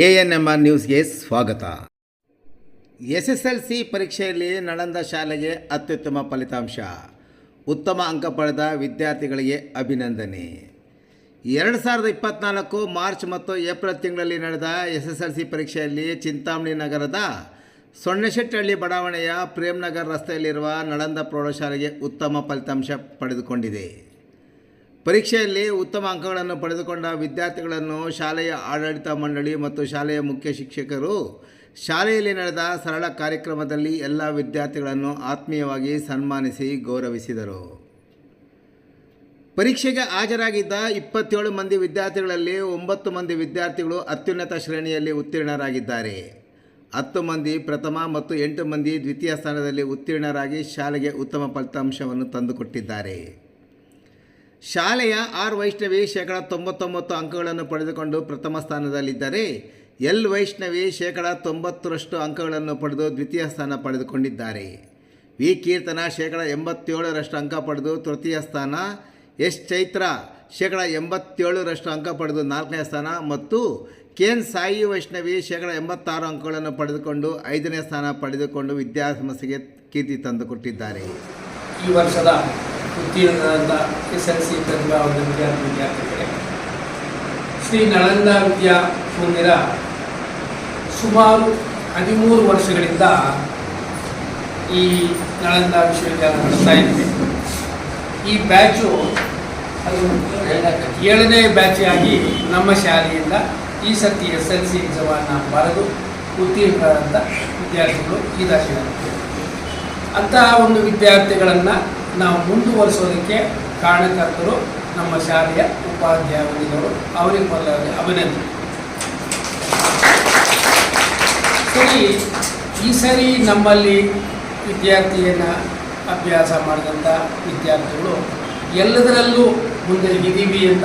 A N M R ನ್ಯೂಸ್ಗೆ ಸ್ವಾಗತ. S S L C ಪರೀಕ್ಷೆಯಲ್ಲಿ ನಳಂದ ಶಾಲೆಗೆ ಅತ್ಯುತ್ತಮ ಫಲಿತಾಂಶ. ಉತ್ತಮ ಅಂಕ ಪಡೆದ ವಿದ್ಯಾರ್ಥಿಗಳಿಗೆ ಅಭಿನಂದನೆ. ಎರಡು ಸಾವಿರದ ಇಪ್ಪತ್ತ್ನಾಲ್ಕು ಮಾರ್ಚ್ ಮತ್ತು ಏಪ್ರಿಲ್ ತಿಂಗಳಲ್ಲಿ ನಡೆದ ಎಸ್ ಎಸ್ ಎಲ್ ಸಿ ಪರೀಕ್ಷೆಯಲ್ಲಿ ಚಿಂತಾಮಣಿ ನಗರದ ಸೊಣ್ಣಶೆಟ್ಟಹಳ್ಳಿ ಬಡಾವಣೆಯ ಪ್ರೇಮ್ನಗರ್ ರಸ್ತೆಯಲ್ಲಿರುವ ನಳಂದ ಪ್ರೌಢಶಾಲೆಗೆ ಉತ್ತಮ ಫಲಿತಾಂಶ ಪಡೆದುಕೊಂಡಿದೆ. ಪರೀಕ್ಷೆಯಲ್ಲಿ ಉತ್ತಮ ಅಂಕಗಳನ್ನು ಪಡೆದುಕೊಂಡ ವಿದ್ಯಾರ್ಥಿಗಳನ್ನು ಶಾಲೆಯ ಆಡಳಿತ ಮಂಡಳಿ ಮತ್ತು ಶಾಲೆಯ ಮುಖ್ಯ ಶಿಕ್ಷಕರು ಶಾಲೆಯಲ್ಲಿ ನಡೆದ ಸರಳ ಕಾರ್ಯಕ್ರಮದಲ್ಲಿ ಎಲ್ಲ ವಿದ್ಯಾರ್ಥಿಗಳನ್ನು ಆತ್ಮೀಯವಾಗಿ ಸನ್ಮಾನಿಸಿ ಗೌರವಿಸಿದರು. ಪರೀಕ್ಷೆಗೆ ಹಾಜರಾಗಿದ್ದ ಇಪ್ಪತ್ತೇಳು ಮಂದಿ ವಿದ್ಯಾರ್ಥಿಗಳಲ್ಲಿ ಒಂಬತ್ತು ಮಂದಿ ವಿದ್ಯಾರ್ಥಿಗಳು ಅತ್ಯುನ್ನತ ಶ್ರೇಣಿಯಲ್ಲಿ ಉತ್ತೀರ್ಣರಾಗಿದ್ದಾರೆ. ಹತ್ತು ಮಂದಿ ಪ್ರಥಮ ಮತ್ತು ಎಂಟು ಮಂದಿ ದ್ವಿತೀಯ ಸ್ಥಾನದಲ್ಲಿ ಉತ್ತೀರ್ಣರಾಗಿ ಶಾಲೆಗೆ ಉತ್ತಮ ಫಲಿತಾಂಶವನ್ನು ತಂದುಕೊಟ್ಟಿದ್ದಾರೆ. ಶಾಲೆಯ ಆರ್ ವೈಷ್ಣವಿ ಶೇಕಡ ತೊಂಬತ್ತೊಂಬತ್ತು ಅಂಕಗಳನ್ನು ಪಡೆದುಕೊಂಡು ಪ್ರಥಮ ಸ್ಥಾನದಲ್ಲಿದ್ದರೆ ಎಲ್ ವೈಷ್ಣವಿ ಶೇಕಡ ತೊಂಬತ್ತರಷ್ಟು ಅಂಕಗಳನ್ನು ಪಡೆದು ದ್ವಿತೀಯ ಸ್ಥಾನ ಪಡೆದುಕೊಂಡಿದ್ದಾರೆ. ವಿ ಕೀರ್ತನ ಶೇಕಡ ಎಂಬತ್ತೇಳರಷ್ಟು ಅಂಕ ಪಡೆದು ತೃತೀಯ ಸ್ಥಾನ, ಎಸ್ ಚೈತ್ರ ಶೇಕಡ ಎಂಬತ್ತೇಳರಷ್ಟು ಅಂಕ ಪಡೆದು ನಾಲ್ಕನೇ ಸ್ಥಾನ ಮತ್ತು ಕೆನ್ ಸಾಯಿ ವೈಷ್ಣವಿ ಶೇಕಡ ಎಂಬತ್ತಾರು ಅಂಕಗಳನ್ನು ಪಡೆದುಕೊಂಡು ಐದನೇ ಸ್ಥಾನ ಪಡೆದುಕೊಂಡು ವಿದ್ಯಾಸಮಸ್ಯೆಗೆ ಕೀರ್ತಿ ತಂದುಕೊಟ್ಟಿದ್ದಾರೆ. ಈ ವರ್ಷದ ಉತ್ತೀರ್ಣರಾದ ಎಸ್ ಎಲ್ ಸಿ ವಿದ್ಯಾರ್ಥಿ ವಿದ್ಯಾರ್ಥಿಗಳೇ ಶ್ರೀ ನಳಂದ ವಿದ್ಯಾ ಮಂದಿರ ಸುಮಾರು ಹದಿಮೂರು ವರ್ಷಗಳಿಂದ ಈ ನಳಂದ ವಿಶ್ವವಿದ್ಯಾಲಯ ನಡೆಸ್ತಾ ಇದ್ವಿ ಈ ಬ್ಯಾಚು ಅದು ಏಳನೇ ಬ್ಯಾಚಿಯಾಗಿ ನಮ್ಮ ಶಾಲೆಯಿಂದ ಈ ಸರ್ತಿ ಎಸ್ ಎಲ್ ಸಿ ಎಕ್ಸಾಮನ್ನು ಬರೆದು ಉತ್ತೀರ್ಣರಾದ ವಿದ್ಯಾರ್ಥಿಗಳು ಈ ರಾಶಿಯಾಗಿದ್ದಾರೆ ಅಂತಹ ಒಂದು ವಿದ್ಯಾರ್ಥಿಗಳನ್ನು ನಾವು ಮುಂದುವರಿಸೋದಕ್ಕೆ ಕಾರಣಕರ್ತರು ನಮ್ಮ ಶಾಲೆಯ ಉಪಾಧ್ಯಾಯರು. ಅವರಿಗೆ ಮೊದಲಾಗಿ ಅಭಿನಂದನೆ. ಸರಿ, ಈ ಸರಿ ನಮ್ಮಲ್ಲಿ ವಿದ್ಯಾರ್ಥಿಯನ್ನು ಅಭ್ಯಾಸ ಮಾಡಿದಂಥ ವಿದ್ಯಾರ್ಥಿಗಳು ಎಲ್ಲದರಲ್ಲೂ ಮುಂದೆ ಇದೀವಿ ಅಂತ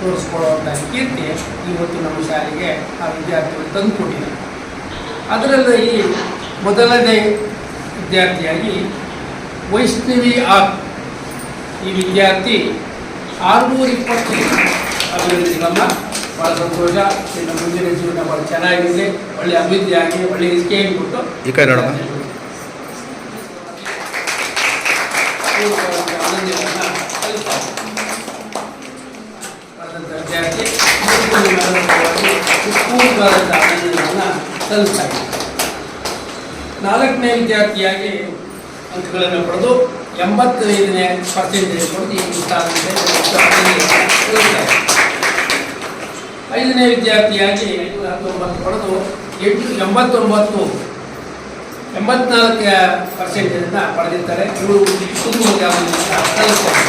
ತೋರಿಸ್ಕೊಳ್ಳುವಂಥ ಕೀರ್ತಿ ಇವತ್ತು ನಮ್ಮ ಶಾಲೆಗೆ ಆ ವಿದ್ಯಾರ್ಥಿಗಳು ತಂದುಕೊಟ್ಟಿದ್ದಾರೆ. ಅದರಲ್ಲಿ ಮೊದಲನೇ ವಿದ್ಯಾರ್ಥಿಯಾಗಿ ವೈಷ್ಣವಿ ಆಪ್ ಈ ವಿದ್ಯಾರ್ಥಿ ಆರುನೂರ ಇಪ್ಪತ್ತು ಅಭಿನಂದನೆಗಳನ್ನ ಭಾಳ ಸಂತೋಷ. ನಿನ್ನ ಮುಂದಿನ ಜೀವನ ಭಾಳ ಚೆನ್ನಾಗಿದೆ. ಒಳ್ಳೆ ಅಭಿವೃದ್ಧಿ ಆಗಿ ಒಳ್ಳೆ ಸ್ಕೇಮ್ ಕೊಟ್ಟು ಈ ಅಭಿನಂದನೆಗಳನ್ನ ಸಲ್ಲಿಸ್ತಾರೆ ನಾಲ್ಕನೇ ವಿದ್ಯಾರ್ಥಿಯಾಗಿ ಅಂಕಗಳನ್ನು ಪಡೆದು ಎಂಬತ್ತೈದನೇ ಪರ್ಸೆಂಟೇಜ್ ಪಡೆದು ಈ ಸ್ಥಾನದಲ್ಲಿ. ಐದನೇ ವಿದ್ಯಾರ್ಥಿಯಾಗಿ ಐನೂರ ಹತ್ತೊಂಬತ್ತು ಪಡೆದು ಎಂಟು, ಎಂಬತ್ತೊಂಬತ್ತು ಎಂಬತ್ನಾಲ್ಕು ಪರ್ಸೆಂಟೇಜನ್ನು ಪಡೆದಿದ್ದಾರೆ ಇವರು ಸಲ್ಲಿಸ್ತಾರೆ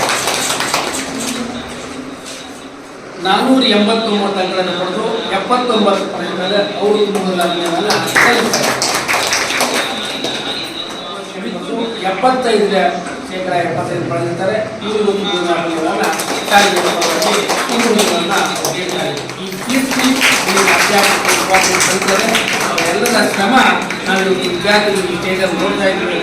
ನಾನ್ನೂರ ಎಂಬತ್ತೊಂಬತ್ತು ಅಂಕಗಳನ್ನು ಪಡೆದು ಎಪ್ಪತ್ತೊಂಬತ್ತು ಪರ್ಸೆಂಟ್ ಅವರು ಕುಟುಂಬದ ಎಪ್ಪತ್ತೈದರ ಶೇಕಡ ಎಪ್ಪತ್ತೈದು ಇನ್ನೂರನ್ನ ಈ ಅವರೆಲ್ಲರ ಶ್ರಮ ನಾವು ವಿದ್ಯಾರ್ಥಿಗಳು ಸ್ಟೇಜಲ್ಲಿ ನೋಡ್ತಾ ಇದ್ದೀವಿ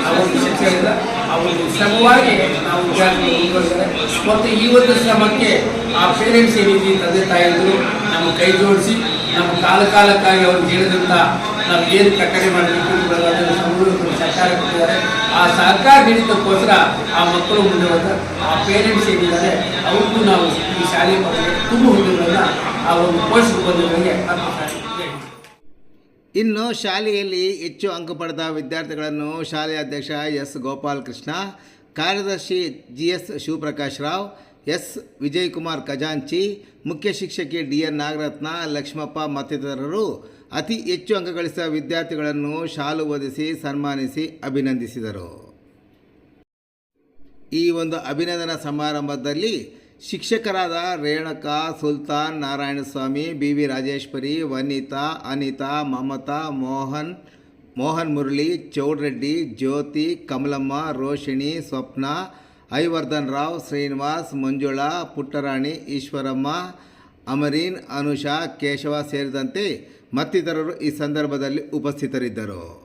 ಆ ಒಂದು ಶಿಕ್ಷಕರಿಂದ ಆ ಒಂದು ಶ್ರಮವಾಗಿ ನಾವು ವಿದ್ಯಾರ್ಥಿಗಳು ಮತ್ತು ಈ ಶ್ರಮಕ್ಕೆ ಆ ಪೇರೆಂಟ್ಸ್ ರೀತಿ ತಂದೆ ತಾಯಿಗಳು ನಮ್ಮ ಕೈ ಜೋಡಿಸಿ ನಮ್ಮ ಕಾಲ ಕಾಲಕ್ಕಾಗಿ ಅವ್ರು ಹೇಳಿದಂಥ ನಾವು ಏನು ಕಟ್ಟಡೆ ಮಾಡಬೇಕು ಅದನ್ನು ಸಹಕಾರ ಕೊಟ್ಟಿದ್ದಾರೆ. ಆ ಸರ್ಕಾರ ನೀಡಿದ್ದಕ್ಕೋಸ್ಕರ ಆ ಮಕ್ಕಳು ಮುಂದೆ ಬಂದ ಆ ಪೇರೆಂಟ್ಸ್ ಏನಿದ್ದಾರೆ, ಅವ್ರಿಗೂ ನಾವು ಈ ಶಾಲೆ ತುಂಬ ಹುಡುಗರನ್ನ ಆ ಒಂದು ಪೋಷಕ ಬಂಧುಗಳಿಗೆ ಇನ್ನು ಶಾಲೆಯಲ್ಲಿ ಹೆಚ್ಚು ಅಂಕ ಪಡೆದ ವಿದ್ಯಾರ್ಥಿಗಳನ್ನು ಶಾಲೆಯ ಅಧ್ಯಕ್ಷ ಎಸ್ ಗೋಪಾಲ್ ಕೃಷ್ಣ, ಕಾರ್ಯದರ್ಶಿ G S Shivaprakash Rao, S Vijay Kumar ಖಜಾಂಚಿ, ಮುಖ್ಯ ಶಿಕ್ಷಕಿ ಡಿ ಎನ್ ನಾಗರತ್ನ, ಲಕ್ಷ್ಮಪ್ಪ ಮತ್ತಿತರರು ಅತಿ ಹೆಚ್ಚು ಅಂಕ ಗಳಿಸಿದ ವಿದ್ಯಾರ್ಥಿಗಳನ್ನು ಶಾಲು ಓದಿಸಿ ಸನ್ಮಾನಿಸಿ ಅಭಿನಂದಿಸಿದರು. ಈ ಒಂದು ಅಭಿನಂದನಾ ಸಮಾರಂಭದಲ್ಲಿ ಶಿಕ್ಷಕರಾದ ರೇಣುಕಾ, ಸುಲ್ತಾನ್, ನಾರಾಯಣಸ್ವಾಮಿ ಬಿ ವಿ ರಾಜೇಶ್ವರಿ, ವನಿತಾ, ಅನಿತಾ, ಮಮತಾ, ಮೋಹನ್ ಮೋಹನ್ ಮುರಳಿ, ಚೌಡ್ರೆಡ್ಡಿ, ಜ್ಯೋತಿ, ಕಮಲಮ್ಮ, ರೋಷಿಣಿ, ಸ್ವಪ್ನ, ಐವರ್ಧನ್ ರಾವ್, ಶ್ರೀನಿವಾಸ್, ಮಂಜುಳಾ, ಪುಟ್ಟರಾಣಿ, ಈಶ್ವರಮ್ಮ, ಅಮರೀನ್, ಅನುಷಾ, ಕೇಶವ ಸೇರಿದಂತೆ ಮತ್ತಿತರರು ಈ ಸಂದರ್ಭದಲ್ಲಿ ಉಪಸ್ಥಿತರಿದ್ದರು.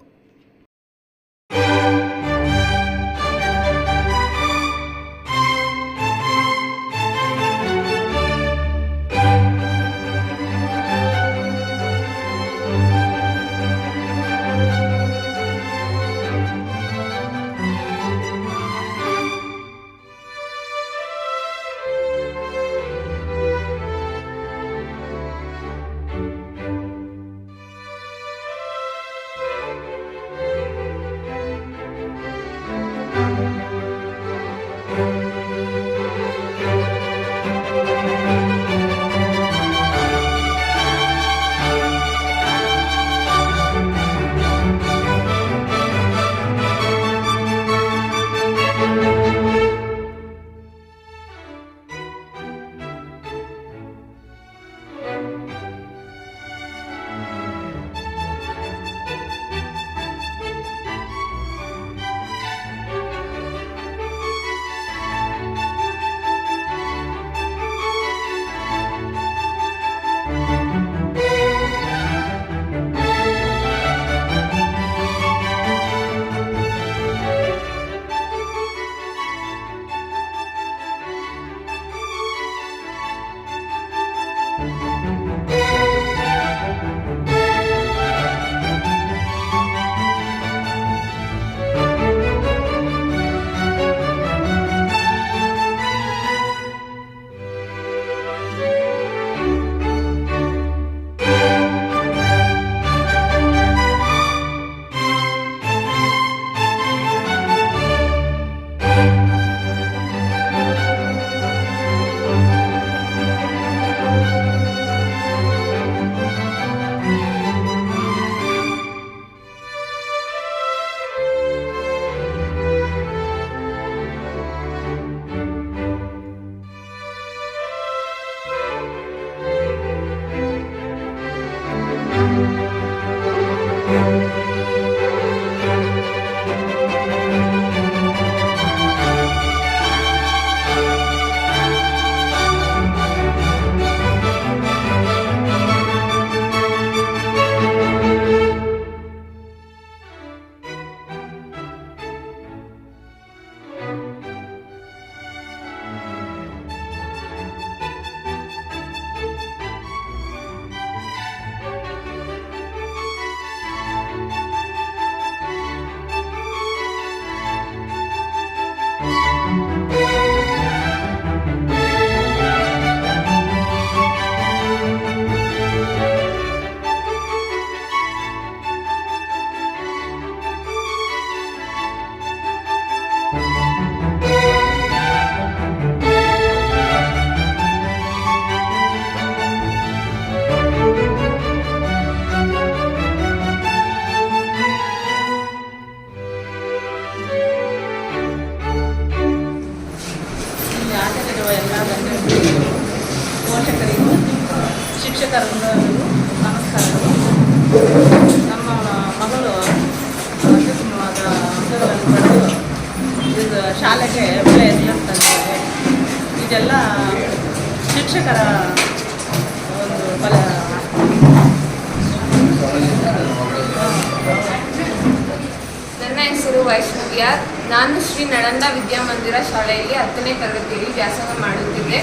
ನಾನು ಶ್ರೀ ನಳಂದ ವಿದ್ಯಾಮಂದಿರ ಶಾಲೆಯಲ್ಲಿ ಹತ್ತನೇ ತರಗತಿಯಲ್ಲಿ ವ್ಯಾಸಂಗ ಮಾಡುತ್ತಿದ್ದೆ.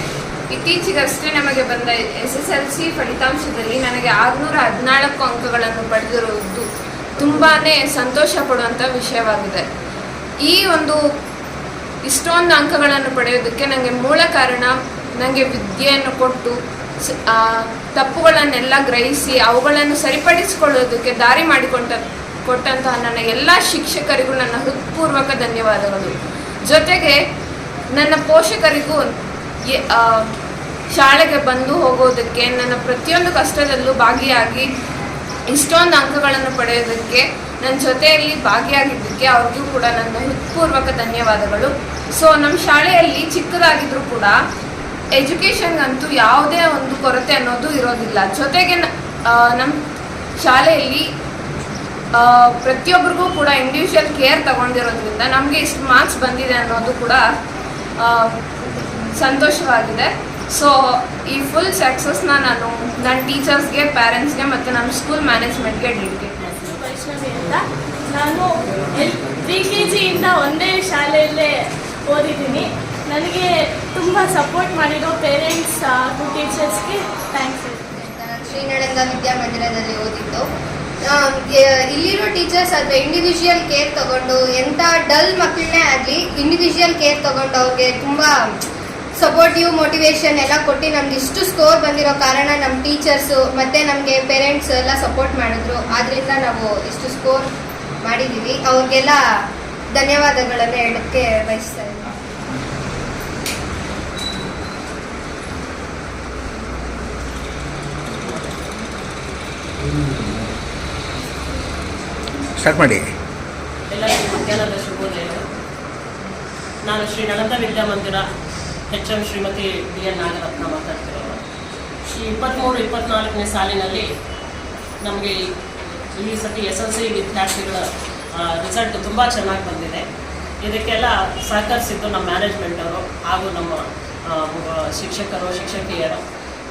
ಇತ್ತೀಚೆಗಷ್ಟೇ ನಮಗೆ ಬಂದ ಎಸ್ ಎಸ್ ಎಲ್ ಸಿ ಫಲಿತಾಂಶದಲ್ಲಿ ನನಗೆ ಆರುನೂರ ಹದಿನಾಲ್ಕು ಅಂಕಗಳನ್ನು ಪಡೆದಿರುವುದು ತುಂಬಾ ಸಂತೋಷ ಪಡುವಂಥ ವಿಷಯವಾಗಿದೆ. ಈ ಒಂದು ಇಷ್ಟೊಂದು ಅಂಕಗಳನ್ನು ಪಡೆಯೋದಕ್ಕೆ ನನಗೆ ಮೂಲ ಕಾರಣ ನನಗೆ ವಿದ್ಯೆಯನ್ನು ಕೊಟ್ಟು ತಪ್ಪುಗಳನ್ನೆಲ್ಲ ಗ್ರಹಿಸಿ ಅವುಗಳನ್ನು ಸರಿಪಡಿಸಿಕೊಳ್ಳೋದಕ್ಕೆ ದಾರಿ ಮಾಡಿಕೊಂಡ ಕೊಟ್ಟಂತಹ ನನ್ನ ಎಲ್ಲ ಶಿಕ್ಷಕರಿಗೂ ನನ್ನ ಹೃತ್ಪೂರ್ವಕ ಧನ್ಯವಾದಗಳು. ಜೊತೆಗೆ ನನ್ನ ಪೋಷಕರಿಗೂ ಶಾಲೆಗೆ ಬಂದು ಹೋಗೋದಕ್ಕೆ, ನನ್ನ ಪ್ರತಿಯೊಂದು ಕಷ್ಟದಲ್ಲೂ ಭಾಗಿಯಾಗಿ ಇಷ್ಟೊಂದು ಅಂಕಗಳನ್ನು ಪಡೆಯೋದಕ್ಕೆ, ನನ್ನ ಜೊತೆಯಲ್ಲಿ ಭಾಗಿಯಾಗಿದ್ದಕ್ಕೆ ಅವ್ರಿಗೂ ಕೂಡ ನನ್ನ ಹೃತ್ಪೂರ್ವಕ ಧನ್ಯವಾದಗಳು. ಸೊ ನಮ್ಮ ಶಾಲೆಯಲ್ಲಿ ಚಿಕ್ಕದಾಗಿದ್ದರೂ ಕೂಡ ಎಜುಕೇಷನ್ಗಂತೂ ಯಾವುದೇ ಒಂದು ಕೊರತೆ ಅನ್ನೋದು ಇರೋದಿಲ್ಲ. ಜೊತೆಗೆ ನಮ್ಮ ಶಾಲೆಯಲ್ಲಿ ಪ್ರತಿಯೊಬ್ಬರಿಗೂ ಕೂಡ ಇಂಡಿವಿಜುವಲ್ ಕೇರ್ ತಗೊಂಡಿರೋದ್ರಿಂದ ನಮಗೆ ಇಷ್ಟು ಮಾರ್ಕ್ಸ್ ಬಂದಿದೆ ಅನ್ನೋದು ಕೂಡ ಸಂತೋಷವಾಗಿದೆ. ಸೊ ಈ ಫುಲ್ ಸಕ್ಸಸ್ನ ನಾನು ನನ್ನ ಟೀಚರ್ಸ್ಗೆ ಪ್ಯಾರೆಂಟ್ಸ್ಗೆ ಮತ್ತು ನಮ್ಮ ಸ್ಕೂಲ್ ಮ್ಯಾನೇಜ್ಮೆಂಟ್ಗೆ ಡೆಡಿಕೇಟ್ ಮಾಡ್ತೀನಿ. ವೈಷ್ಣವಿ ಅಂತ ನಾನು ಎಲ್ ಪ್ರಿ ಕೆ ಜಿಯಿಂದ ಒಂದೇ ಶಾಲೆಯಲ್ಲೇ ಓದಿದ್ದೀನಿ. ನನಗೆ ತುಂಬ ಸಪೋರ್ಟ್ ಮಾಡಿರೋ ಪೇರೆಂಟ್ಸ್ ಹಾಗೂ ಟೀಚರ್ಸ್ಗೆ ಥ್ಯಾಂಕ್ಸ್ ನಾನು ಶ್ರೀನಳಂದ ವಿದ್ಯಾಮಂದಿರದಲ್ಲಿ ಓದಿದ್ದು. ಇಲ್ಲಿರೋ ಟೀಚರ್ಸ್ ಅಥವಾ ಇಂಡಿವಿಜುವಲ್ ಕೇರ್ ತಗೊಂಡು ಎಂಥ ಡಲ್ ಮಕ್ಕಳನ್ನೇ ಆಗಲಿ ಇಂಡಿವಿಜುವಲ್ ಕೇರ್ ತಗೊಂಡು ಅವ್ರಿಗೆ ತುಂಬ ಸಪೋರ್ಟಿವ್ ಮೋಟಿವೇಶನ್ ಎಲ್ಲ ಕೊಟ್ಟು ನಮ್ಗೆ ಇಷ್ಟು ಸ್ಕೋರ್ ಬಂದಿರೋ ಕಾರಣ ನಮ್ಮ ಟೀಚರ್ಸು ಮತ್ತು ನಮಗೆ ಪೇರೆಂಟ್ಸ್ ಎಲ್ಲ ಸಪೋರ್ಟ್ ಮಾಡಿದ್ರು. ಆದ್ದರಿಂದ ನಾವು ಇಷ್ಟು ಸ್ಕೋರ್ ಮಾಡಿದ್ದೀವಿ ಅವ್ರಿಗೆಲ್ಲ ಧನ್ಯವಾದಗಳನ್ನು ಹೇಳೋಕ್ಕೆ ಬಯಸ್ತಾ ಇದ್ದೀನಿ ಸ್ಟಾರ್ಟ್ ಮಾಡಿ. ಮಧ್ಯಾಹ್ನದ ಶುಭೋದಯ. ನಾನು Shri Nalanda Vidyamandira H M Shrimati B N Nagaratna ಮಾತಾಡ್ತಿರೋದು. ಈ ಇಪ್ಪತ್ತ್ಮೂರು ಇಪ್ಪತ್ತ್ನಾಲ್ಕನೇ ಸಾಲಿನಲ್ಲಿ ನಮಗೆ ಈ ಸತಿ ಎಸ್ ಎಲ್ ಸಿ ವಿದ್ಯಾರ್ಥಿಗಳ ರಿಸಲ್ಟ್ ತುಂಬ ಚೆನ್ನಾಗಿ ಬಂದಿದೆ. ಇದಕ್ಕೆಲ್ಲ ಸಹಕರಿಸಿದ್ದು ನಮ್ಮ ಮ್ಯಾನೇಜ್ಮೆಂಟವರು ಹಾಗೂ ನಮ್ಮ ಶಿಕ್ಷಕರು, ಶಿಕ್ಷಕಿಯರು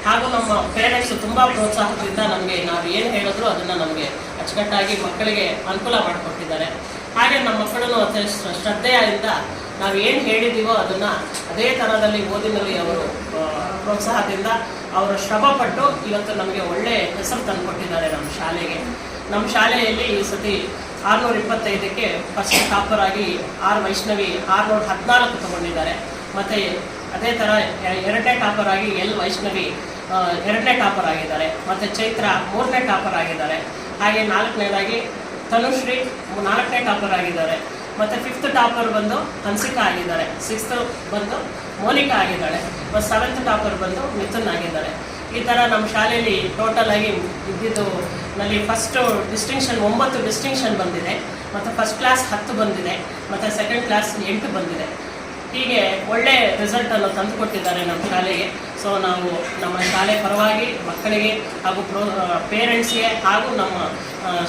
ಹಾಗೂ ನಮ್ಮ ಪೇರೆಂಟ್ಸು ತುಂಬ ಪ್ರೋತ್ಸಾಹದಿಂದ ನಮಗೆ ನಾವು ಏನು ಹೇಳಿದ್ರು ಅದನ್ನು ನಮಗೆ ಅಚ್ಚುಕಟ್ಟಾಗಿ ಮಕ್ಕಳಿಗೆ ಅನುಕೂಲ ಮಾಡಿಕೊಟ್ಟಿದ್ದಾರೆ. ಹಾಗೆ ನಮ್ಮ ಮಕ್ಕಳನ್ನು ಅತಿ ಶ್ರ- ಶ್ರದ್ಧೆಯಿಂದ ನಾವು ಏನು ಹೇಳಿದ್ದೀವೋ ಅದನ್ನು ಅದೇ ಥರದಲ್ಲಿ ಓದಿನಲ್ಲಿ ಅವರು ಪ್ರೋತ್ಸಾಹದಿಂದ ಅವರು ಶ್ರಮಪಟ್ಟು ಇವತ್ತು ನಮಗೆ ಒಳ್ಳೆಯ ಹೆಸರು ತಂದುಕೊಟ್ಟಿದ್ದಾರೆ ನಮ್ಮ ಶಾಲೆಗೆ. ನಮ್ಮ ಶಾಲೆಯಲ್ಲಿ ಈ ಸತಿ ಆರುನೂರ ಇಪ್ಪತ್ತೈದಕ್ಕೆ ಫಸ್ಟ್ ಟಾಪರ್ ಆಗಿ ಆರ್ ವೈಷ್ಣವಿ ಆರುನೂರ ಹದಿನಾಲ್ಕು ತಗೊಂಡಿದ್ದಾರೆ. ಮತ್ತು ಅದೇ ಥರ ಎರಡನೇ ಟಾಪರ್ ಆಗಿ ಎಲ್ ವೈಷ್ಣವಿ ಎರಡನೇ ಟಾಪರ್ ಆಗಿದ್ದಾರೆ. ಮತ್ತು ಚೈತ್ರ ಮೂರನೇ ಟಾಪರ್ ಆಗಿದ್ದಾರೆ. ಹಾಗೆ ನಾಲ್ಕನೇದಾಗಿ ತನುಶ್ರೀ ನಾಲ್ಕನೇ ಟಾಪರ್ ಆಗಿದ್ದಾರೆ. ಮತ್ತು ಫಿಫ್ತ್ ಟಾಪರ್ ಬಂದು ಹನ್ಸಿಕಾ ಆಗಿದ್ದಾರೆ. ಸಿಕ್ಸ್ತ್ ಬಂದು ಮೋನಿಕಾ ಆಗಿದ್ದಾಳೆ. ಮತ್ತು ಸೆವೆಂತ್ ಟಾಪರ್ ಬಂದು ಮಿಥುನ್ ಆಗಿದ್ದಾರೆ. ಈ ಥರ ನಮ್ಮ ಶಾಲೆಯಲ್ಲಿ ಟೋಟಲ್ ಆಗಿ ಇದ್ದಿದ್ದು ನಲ್ಲಿ ಫಸ್ಟು ಡಿಸ್ಟಿಂಕ್ಷನ್ ಒಂಬತ್ತು ಡಿಸ್ಟಿಂಕ್ಷನ್ ಬಂದಿದೆ. ಮತ್ತು ಫಸ್ಟ್ ಕ್ಲಾಸ್ ಹತ್ತು ಬಂದಿದೆ. ಮತ್ತು ಸೆಕೆಂಡ್ ಕ್ಲಾಸ್ ಎಂಟು ಬಂದಿದೆ. ಹೀಗೆ ಒಳ್ಳೆ ರಿಸಲ್ಟನ್ನು ತಂದುಕೊಟ್ಟಿದ್ದಾರೆ ನಮ್ಮ ಶಾಲೆಗೆ. ಸೊ ನಾವು ನಮ್ಮ ಶಾಲೆ ಪರವಾಗಿ ಮಕ್ಕಳಿಗೆ ಹಾಗೂ ಪ್ರೋ ಪೇರೆಂಟ್ಸ್ಗೆ ಹಾಗೂ ನಮ್ಮ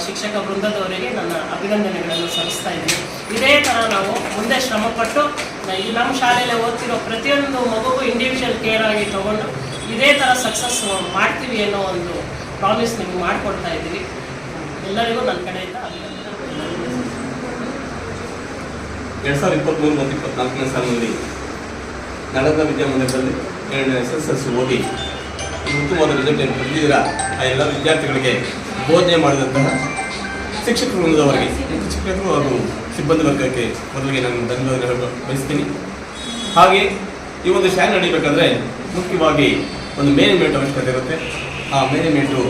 ಶಿಕ್ಷಕ ವೃಂದದವರಿಗೆ ನನ್ನ ಅಭಿನಂದನೆಗಳನ್ನು ಸಲ್ಲಿಸ್ತಾ ಇದ್ದೀನಿ. ಇದೇ ಥರ ನಾವು ಮುಂದೆ ಶ್ರಮಪಟ್ಟು ಈ ನಮ್ಮ ಶಾಲೆಯಲ್ಲಿ ಓದ್ತಿರೋ ಪ್ರತಿಯೊಂದು ಮಗುಗೂ ಇಂಡಿವಿಜುವಲ್ ಕೇರ್ ಆಗಿ ತೊಗೊಂಡು ಇದೇ ಥರ ಸಕ್ಸಸ್ ಮಾಡ್ತೀವಿ ಅನ್ನೋ ಒಂದು ಪ್ರಾಮಿಸ್ ನಿಮ್ಗೆ ಮಾಡಿಕೊಡ್ತಾ ಇದ್ದೀವಿ ಎಲ್ಲರಿಗೂ ನನ್ನ ಕಡೆಯಿಂದ ಅಭಿನಂದನೆ. ಎರಡು ಸಾವಿರದ ಇಪ್ಪತ್ತ್ಮೂರು ಮತ್ತು ಇಪ್ಪತ್ನಾಲ್ಕನೇ ಸಾಲಿನಲ್ಲಿ ನಡೆದ ವಿದ್ಯಾಮಂದಿರದಲ್ಲಿ ಎರಡನೇ ಎಸ್ ಎಸ್ ಎಲ್ ಸಿ ಓದಿ ಉತ್ತಮವಾದ ರಿಸಲ್ಟ್ ಏನು ಪಡೆದಿದ್ದೀರಾ? ಆ ಎಲ್ಲ ವಿದ್ಯಾರ್ಥಿಗಳಿಗೆ ಬೋಧನೆ ಮಾಡಿದಂತಹ ಶಿಕ್ಷಕರು ವೃಂದದವರಿಗೆ. ಮುಖ್ಯ ಶಿಕ್ಷಕರು ಹಾಗೂ ಸಿಬ್ಬಂದಿ ವರ್ಗಕ್ಕೆ ಮೊದಲಿಗೆ ನಾನು ಧನ್ಯವಾದ ಬಯಸ್ತೀನಿ. ಹಾಗೆ ಈ ಒಂದು ಶಾಲೆ ನಡೀಬೇಕಾದ್ರೆ ಮುಖ್ಯವಾಗಿ ಒಂದು ಮೇನೇಜ್ಮೆಂಟ್ ಅವಶ್ಯಕತೆ ಇರುತ್ತೆ. ಆ ಮೇನೇಜ್ಮೆಂಟು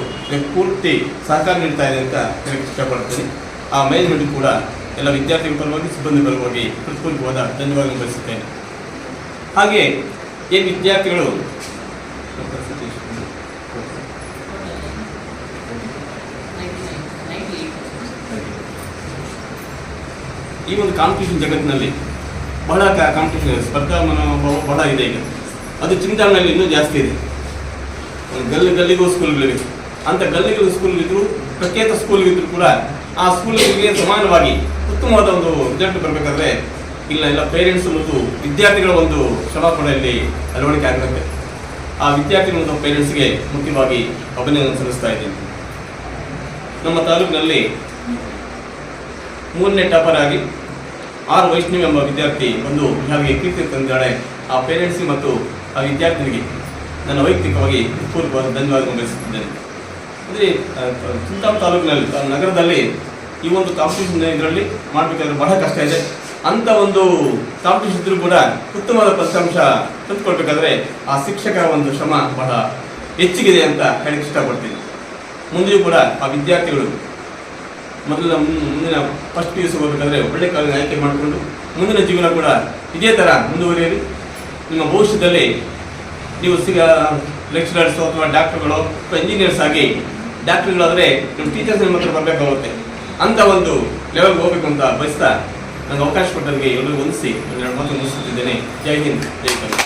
ಪೂರ್ತಿ ಸಹಕಾರ ನೀಡ್ತಾ ಇದೆ ಅಂತ ಹೇಳಕ್ಕೆ ಇಷ್ಟಪಡ್ತೀನಿ. ಆ ಮೇನೇಜ್ಮೆಂಟ್ ಕೂಡ ಎಲ್ಲ ವಿದ್ಯಾರ್ಥಿಗಳ ಪರವಾಗಿ, ಸಿಬ್ಬಂದಿ ಪರವಾಗಿ ಹೋದ ಧನ್ಯವಾದ ಬಯಸುತ್ತೇನೆ. ಹಾಗೆ ಈ ವಿದ್ಯಾರ್ಥಿಗಳು? ಈ ಒಂದು ಕಾಂಪಿಟೇಷನ್ ಜಗತ್ತಿನಲ್ಲಿ ಬಹಳ ಕಾಂಪಿಟೇಷನ್ ಸ್ಪರ್ಧಾ ಮನೋಭಾವ ಬಹಳ ಇದೆ ಈಗ. ಅದು ಚಿಂತಾಮಣಿಯಲ್ಲಿ ಇನ್ನೂ ಜಾಸ್ತಿ ಇದೆ. ಗಲ್ಲಿ ಗಲ್ಲಿಗೂ ಸ್ಕೂಲ್ಗಳಿವೆ ಅಂತ ಗಲ್ಲಿಗಳು ಸ್ಕೂಲ್ಗಿದ್ರು ಪ್ರಖ್ಯಾತ ಸ್ಕೂಲ್ಗಿದ್ರು ಕೂಡ ಆ ಸ್ಕೂಲ್ಗಳಿಗೆ ಸಮಾನವಾಗಿ ಉತ್ತಮವಾದ ಒಂದು ರಿಸಲ್ಟ್ ಬರಬೇಕಾದ್ರೆ ಇಲ್ಲ ಎಲ್ಲ ಪೇರೆಂಟ್ಸ್ ಮತ್ತು ವಿದ್ಯಾರ್ಥಿಗಳ ಒಂದು ಶ್ರಮ ಅಳವಡಿಕೆ ಆಗಿರುತ್ತೆ ಆ ವಿದ್ಯಾರ್ಥಿ ಮತ್ತು ಪೇರೆಂಟ್ಸ್ಗೆ ಮುಖ್ಯವಾಗಿ ಅಭಿನಂದನೆ ಸಲ್ಲಿಸ್ತಾ ಇದ್ದೀನಿ. ನಮ್ಮ ತಾಲೂಕಿನಲ್ಲಿ ಮೂರನೇ ಟಾಪರ್ ಆಗಿ ಆರ್ ವೈಷ್ಣವಿ ಎಂಬ ವಿದ್ಯಾರ್ಥಿ ಒಂದು ಹಾಗೆ ಕೀರ್ತಿ ತಂದಿದ್ದಾಳೆ. ಆ ಪೇರೆಂಟ್ಸ್ ಮತ್ತು ಆ ವಿದ್ಯಾರ್ಥಿನಿಗೆ ನನ್ನ ವೈಯಕ್ತಿಕವಾಗಿ ಪೂರ್ವ ಧನ್ಯವಾದಗಳನ್ನು ಬಯಸುತ್ತಿದ್ದೇನೆ. ಅಂದರೆ ಚಿಂತಾಮ ತಾಲೂಕಿನಲ್ಲಿ ನಗರದಲ್ಲಿ ಈ ಒಂದು ಕಾಂಪಿಟೇಷನ್ ಇದರಲ್ಲಿ ಮಾಡಬೇಕಾದ್ರೆ ಬಹಳ ಕಷ್ಟ ಇದೆ. ಅಂತ ಒಂದು ಕಾಂಪಿಟೇಷನ್ ಇದ್ರೂ ಕೂಡ ಉತ್ತಮವಾದ ಫಲಿತಾಂಶ ತಂದುಕೊಳ್ಬೇಕಾದ್ರೆ ಆ ಶಿಕ್ಷಕರ ಒಂದು ಶ್ರಮ ಬಹಳ ಹೆಚ್ಚಿಗಿದೆ ಅಂತ ಹೇಳಕ್ಕೆ ಇಷ್ಟಪಡ್ತೀನಿ. ಮುಂದೆಯೂ ಕೂಡ ಆ ವಿದ್ಯಾರ್ಥಿಗಳು ಮೊದಲ ಮುಂದಿನ ಫಸ್ಟ್ ಪಿ ಯು ಸಿ ಹೋಗಬೇಕಾದ್ರೆ ಒಳ್ಳೆ ಕಾಲೇಜ್ ಆಯ್ಕೆ ಮಾಡಿಕೊಂಡು ಮುಂದಿನ ಜೀವನ ಕೂಡ ಇದೇ ಥರ ಮುಂದುವರಿಯಲಿ. ನಿಮ್ಮ ಭವಿಷ್ಯದಲ್ಲಿ ನೀವು ಸಿಗ ಲೆಕ್ಚರರ್ಸು ಅಥವಾ ಡಾಕ್ಟರ್ಗಳು ಅಥವಾ ಇಂಜಿನಿಯರ್ಸ್ ಆಗಿ ಡಾಕ್ಟರ್ಗಳಾದರೆ ನಿಮ್ಮ ಟೀಚರ್ಸ್ ನಿಮ್ಮ ಹತ್ರ ಬರಬೇಕಾಗುತ್ತೆ. ಅಂತ ಒಂದು ಲೆವೆಲ್ಗೆ ಹೋಗ್ಬೇಕು ಅಂತ ಬಯಸ್ತಾ ನನಗೆ ಅವಕಾಶ ಕೊಟ್ಟರಿಗೆ ಎಲ್ಲರಿಗೂ ಹೊಂದಿಸಿ ಎರಡು ಮಾತು ಮುಗಿಸುತ್ತಿದ್ದೇನೆ ಜೈ ಹಿಂದ್, ಜೈ ಕನ್ನಡ